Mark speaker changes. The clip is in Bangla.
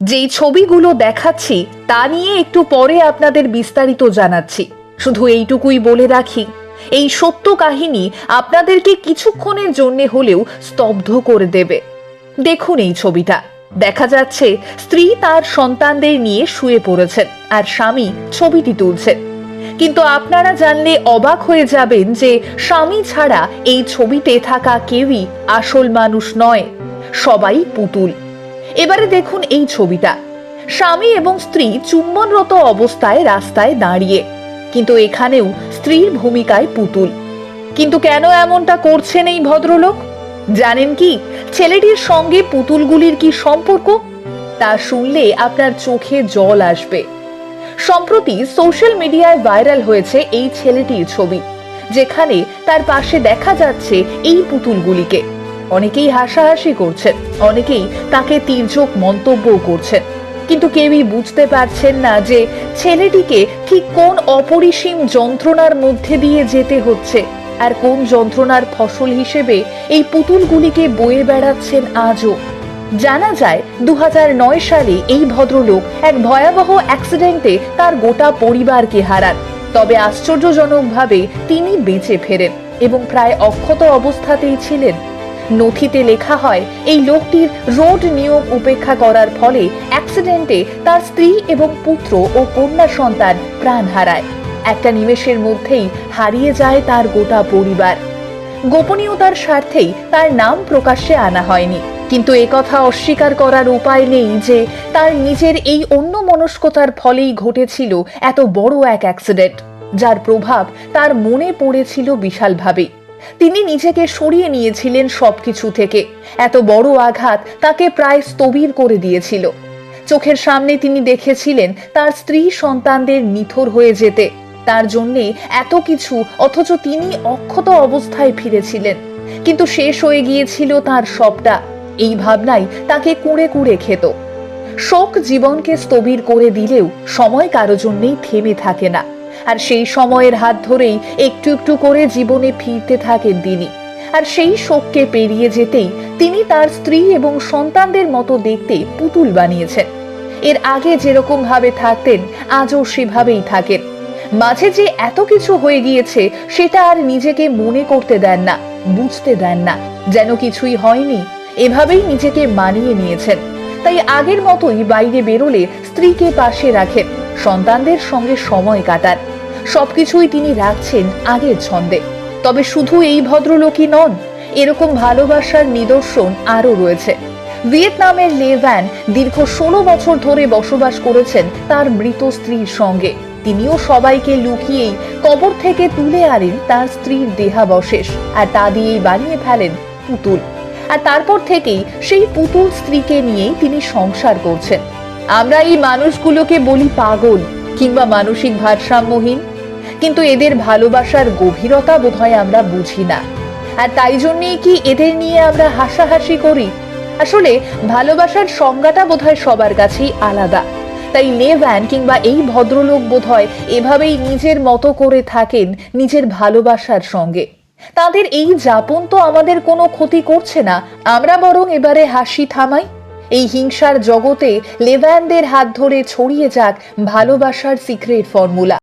Speaker 1: যেই ছবিগুলো দেখাচ্ছি, তা নিয়ে একটু পরে আপনাদের বিস্তারিত জানাচ্ছি। শুধু এইটুকুই বলে রাখি, এই সত্য কাহিনী আপনাদেরকে কিছুক্ষণের জন্যে হলেও স্তব্ধ করে দেবে। দেখুন এই ছবিটা। দেখা যাচ্ছে, স্ত্রী তার সন্তানদের নিয়ে শুয়ে পড়েছেন আর স্বামী ছবিটি তুলছেন। কিন্তু আপনারা জানলে অবাক হয়ে যাবেন যে স্বামী ছাড়া এই ছবিতে থাকা কেউই আসল মানুষ নয়, সবাই পুতুল। এবারে দেখুন এই ছবিটা। স্বামী এবং স্ত্রী চুম্বনরত অবস্থায় রাস্তায় দাঁড়িয়ে, কিন্তু এখানেও স্ত্রীর ভূমিকায় পুতুল। কিন্তু কেন এমনটা করছেন এই ভদ্রলোক? জানেন কি, ছেলেটির সঙ্গে পুতুলগুলির কি সম্পর্ক? তা শুনলে আপনার চোখে জল আসবে। সম্প্রতি সোশ্যাল মিডিয়ায় ভাইরাল হয়েছে এই ছেলেটির ছবি, যেখানে তার পাশে দেখা যাচ্ছে এই পুতুলগুলিকে। অনেকেই হাসাহাসি করছেন, অনেকেই তাকে তীর্যক মন্তব্য করছেন। কিন্তু কেউই বুঝতে পারছেন না যে ছেলেটিকে ঠিক কোন অপরিসীম যন্ত্রণার মধ্যে দিয়ে যেতে হচ্ছে আর কোন যন্ত্রণার ফসল হিসেবে এই পুতুলগুলিকে বয়ে বেড়াচ্ছেন আজও। জানা যায় দু হাজার নয় সালে এই ভদ্রলোক এক ভয়াবহ অ্যাক্সিডেন্টে তার গোটা পরিবারকে হারান। তবে আশ্চর্যজনকভাবে তিনি বেঁচে ফেরেন এবং প্রায় অক্ষত অবস্থাতেই ছিলেন। নথিতে লেখা হয়, এই লোকটির রোড নিয়ম উপেক্ষা করার ফলে অ্যাক্সিডেন্টে তার স্ত্রী এবং পুত্র ও কন্যা সন্তান প্রাণ হারায়। একটা নিমেষের মধ্যেই হারিয়ে যায় তার গোটা পরিবার। গোপনীয়তার স্বার্থেই তার নাম প্রকাশ্যে আনা হয়নি। কিন্তু একথা অস্বীকার করার উপায় নেই যে, তার নিজের এই অন্য মনস্কতার ফলেই ঘটেছিল এত বড় এক অ্যাক্সিডেন্ট, যার প্রভাব তার মনে পড়েছিল বিশালভাবে। তিনি নিজেকে সরিয়ে নিয়েছিলেন সবকিছু থেকে। এত বড় আঘাত তাকে প্রায় স্থবির করে দিয়েছিল। চোখের সামনে তিনি দেখেছিলেন তার স্ত্রী সন্তানদের নিথর হয়ে যেতে। তার জন্যে এত কিছু, অথচ তিনি অক্ষত অবস্থায় ফিরেছিলেন। কিন্তু শেষ হয়ে গিয়েছিল তার সবটা। এই ভাবনাই তাকে কুঁড়ে কুঁড়ে খেত। শোক জীবনকে স্থবির করে দিলেও সময় কারও জন্যেই থেমে থাকে না। আর সেই সময়ের হাত ধরেই একটু একটু করে জীবনে ফিরতে থাকেন তিনি। আর সেই শোককে পেরিয়ে যেতেই তিনি তার স্ত্রী এবং সন্তানদের মতো দেখতে পুতুল বানিয়েছেন। এর আগে যেরকম ভাবে থাকতেন, আজও সেভাবেই থাকেন। মাঝে যে এত কিছু হয়ে গিয়েছে, সেটা আর নিজেকে মনে করতে দেন না, বুঝতে দেন না, যেন কিছুই হয়নি। এভাবেই নিজেকে মানিয়ে নিয়েছেন। তাই আগের মতোই বাইরে বেরোলে স্ত্রীকে পাশে রাখেন, সন্তানদের সঙ্গে সময় কাটান। সবকিছুই তিনি রাখছেন আগের ছন্দে। তবে শুধু এই ভদ্রলোকই নন, এরকম ভালোবাসার নিদর্শন আরও রয়েছে। ভিয়েতনামের লে ভ্যান দীর্ঘ ষোলো বছর ধরে বসবাস করেছেন তার মৃত স্ত্রীর সঙ্গে। তিনিও সবাইকে লুকিয়েই কবর থেকে তুলে আনেন তার স্ত্রীর দেহাবশেষ, আর তা দিয়েই বানিয়ে ফেলেন পুতুল। আর তারপর থেকেই সেই পুতুল স্ত্রীকে নিয়েই তিনি সংসার করছেন। আমরা এই মানুষগুলোকে বলি পাগল কিংবা মানসিক ভারসাম্যহীন। কিন্তু এদের ভালোবাসার গভীরতা বোধহয় আমরা বুঝি না। আর তাই জন্যেই কি এদের নিয়ে আমরা হাসাহাসি করি? আসলে ভালোবাসার সংজ্ঞাটা বোধহয় সবার কাছেই আলাদা। তাই লেভ্যান কিংবা এই ভদ্রলোক বোধহয় এভাবেই নিজের মতো করে থাকেন নিজের ভালোবাসার সঙ্গে। তাদের এই যাপন তো আমাদের কোনো ক্ষতি করছে না, আমরা বরং এবারে হাসি থামাই। এই হিংসার জগতে লেভ্যানদের হাত ধরে ছড়িয়ে যাক ভালোবাসার সিক্রেট ফর্মুলা।